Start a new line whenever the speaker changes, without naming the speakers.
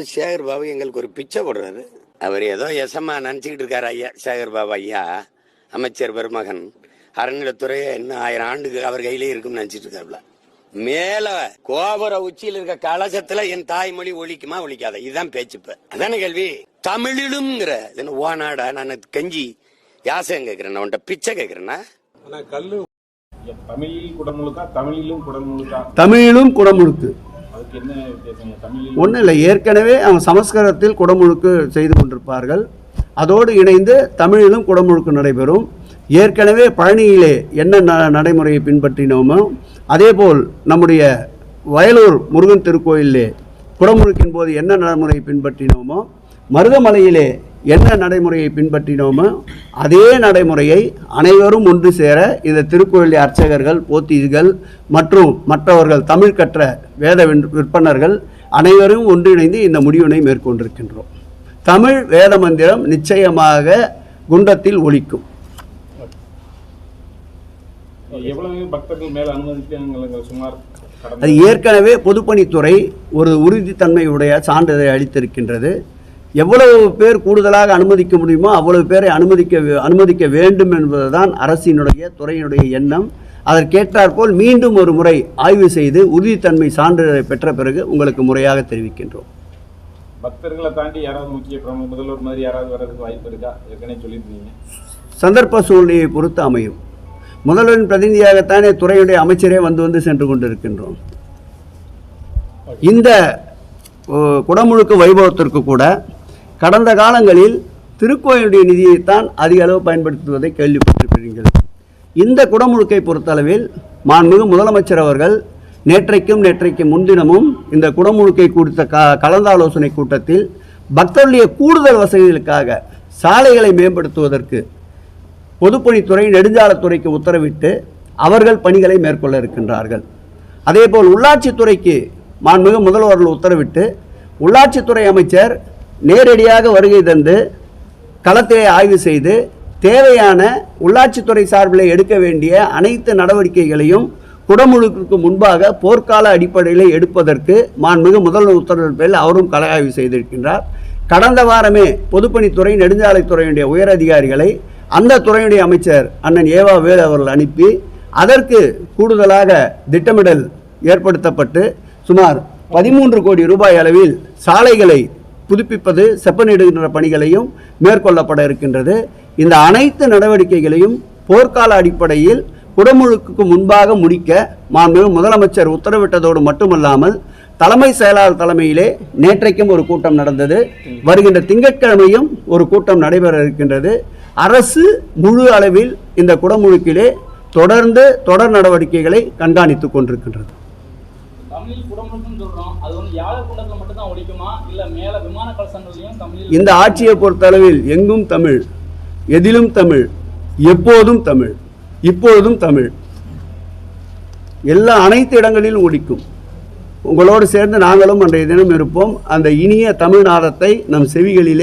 வந்து சேகர் பாபு எங்களுக்கு ஒரு பிச்சை போடுறாரு. அவர் ஏதோ எசமா நினச்சிக்கிட்டு இருக்காரு ஐயா சேகர் பாபு ஐயா அமைச்சர் பெருமகன். அறநிலைத்துறை இன்னும் ஆயிரம் ஆண்டுக்கு அவர் கையிலே இருக்கும்னு நினைச்சிட்டு இருக்காருல மேல கோபுர உச்சியில் இருக்க கலசத்துல என் தாய்மொழி ஒழிக்குமா ஒழிக்காத? இதுதான் பேச்சு இப்ப. அதானே கேள்வி? தமிழிலும்ங்கிற ஓநாடா நான் கஞ்சி யாசகம் கேட்கிறேன் உன்ட்ட பிச்சை கேட்கிறேன்னா
கல்லு. தமிழில் குடமுழுக்கா தமிழிலும் குடமுழுக்கா?
தமிழிலும் குடமுழுக்கு. ஒன்றும் இல்லை. ஏற்கனவே அவங்க சமஸ்கிருதத்தில் குடமுழுக்கு செய்து கொண்டிருப்பார்கள். அதோடு இணைந்து தமிழிலும் குடமுழுக்கு நடைபெறும். ஏற்கனவே பழனியிலே என்ன ந- நடைமுறையை பின்பற்றினோமோ அதேபோல் நம்முடைய வயலூர் முருகன் திருக்கோயிலே குடமுழுக்கின் போது என்ன நடைமுறையை பின்பற்றினோமோ மருதமலையிலே என்ன நடைமுறையை பின்பற்றினோமோ அதே நடைமுறையை அனைவரும் ஒன்று சேர இந்த திருக்கோயில் அர்ச்சகர்கள் போத்தீஸ்கள் மற்றும் மற்றவர்கள் தமிழ் கற்ற வேத விற்பனர்கள் அனைவரும் ஒன்றிணைந்து இந்த முடிவினை மேற்கொண்டிருக்கின்றோம். தமிழ் வேத மந்திரம் நிச்சயமாக குண்டத்தில்
கடந்த
அது ஏற்கனவே பொதுப்பணித்துறை ஒரு உறுதித்தன்மையுடைய சான்றிதழை அளித்திருக்கின்றது. எவ்வளவு பேர் கூடுதலாக அனுமதிக்க முடியுமோ அவ்வளவு பேரை அனுமதிக்க அனுமதிக்க வேண்டும் என்பதுதான் அரசினுடைய துறையினுடைய எண்ணம். அதற்கேற்றாற்போல் மீண்டும் ஒரு முறை ஆய்வு செய்து உறுதித்தன்மை சான்றிதழை பெற்ற பிறகு உங்களுக்கு முறையாக தெரிவிக்கின்றோம்.
பக்தர்களை தாண்டி யாராவது முக்கிய முதல்வர் மாதிரி யாராவது வர்றதுக்கு வாய்ப்பு இருக்கா? ஏற்கனவே சொல்லியிருந்தீங்க.
சந்தர்ப்ப சூழ்நிலையை பொறுத்து அமையும். முதல்வரின் பிரதிநிதியாகத்தானே துறையுடைய அமைச்சரே வந்து வந்து சென்று கொண்டிருக்கின்றோம். இந்த குடமுழுக்கு வைபவத்திற்கு கூட கடந்த காலங்களில் திருக்கோயிலுடைய நிதியைத்தான் அதிக அளவு பயன்படுத்துவதை கேள்விப்பட்டிருப்பீர்கள். இந்த குடமுழுக்கை பொறுத்தளவில் மாண்புமிகு முதலமைச்சர் அவர்கள் நேற்றைக்கும் நேற்றைக்கு முன்தினமும் இந்த குடமுழுக்கை குறித்த க கலந்தாலோசனை கூட்டத்தில் பக்தர்களுடைய கூடுதல் வசதிகளுக்காக சாலைகளை மேம்படுத்துவதற்கு பொதுப்பணித்துறை நெடுஞ்சாலைத்துறைக்கு உத்தரவிட்டு அவர்கள் பணிகளை மேற்கொள்ள இருக்கின்றார்கள். அதேபோல் உள்ளாட்சித்துறைக்கு மாண்புமிகு முதல்வர்கள் உத்தரவிட்டு உள்ளாட்சித்துறை அமைச்சர் நேரடியாக வருகை தந்து களத்திலே ஆய்வு செய்து தேவையான உள்ளாட்சித்துறை சார்பில் எடுக்க வேண்டிய அனைத்து நடவடிக்கைகளையும் குடமுழுக்கு முன்பாக போர்க்கால அடிப்படையில் எடுப்பதற்கு மாண்புமிகு முதல்வர் உத்தரவில் அவரும் கள ஆய்வு செய்திருக்கின்றார். கடந்த வாரமே பொதுப்பணித்துறை நெடுஞ்சாலைத்துறையினுடைய உயர் அதிகாரிகளை அந்த துறையுடைய அமைச்சர் அண்ணன் ஏவா வேலு அவர்கள் அனுப்பி அதற்கு கூடுதலாக திட்டமிடல் ஏற்படுத்தப்பட்டு சுமார் பதிமூன்று கோடி ரூபாய் அளவில் சாலைகளை புதுப்பிப்பது செப்பனிடுகின்ற பணிகளையும் மேற்கொள்ளப்பட இருக்கின்றது. இந்த அனைத்து நடவடிக்கைகளையும் போர்க்கால அடிப்படையில் குடமுழுக்கு முன்பாக முடிக்க மாண்பு முதலமைச்சர் உத்தரவிட்டதோடு மட்டுமல்லாமல் தலைமை செயலாளர் தலைமையிலே நேற்றைக்கும் ஒரு கூட்டம் நடந்தது. வருகின்ற திங்கட்கிழமையும் ஒரு கூட்டம் நடைபெற இருக்கின்றது. அரசு முழு அளவில் இந்த குடமுழுக்கிலே தொடர்ந்து தொடர் நடவடிக்கைகளை கண்காணித்துக் கொண்டிருக்கின்றது.
தமிழில் குடமுழுக்குன்னு சொல்றோம். அது வந்து யாழ குண்டத்துல மட்டும் தான் ஒழிக்குமா? இல்ல மேல விமான கலசங்கள்லயும் தமிழ்
இந்த ஆட்சியை பொறுத்தளவில் எங்கும் தமிழ் எதிலும் தமிழ் எப்போதும் தமிழ் இப்பொழுதும் தமிழ். எல்லா அனைத்து இடங்களிலும் ஒழிக்கும். உங்களோடு சேர்ந்து நாங்களும் அன்றைய தினம் இருப்போம். அந்த இனிய தமிழ்நாதத்தை நம் செவிகளிலே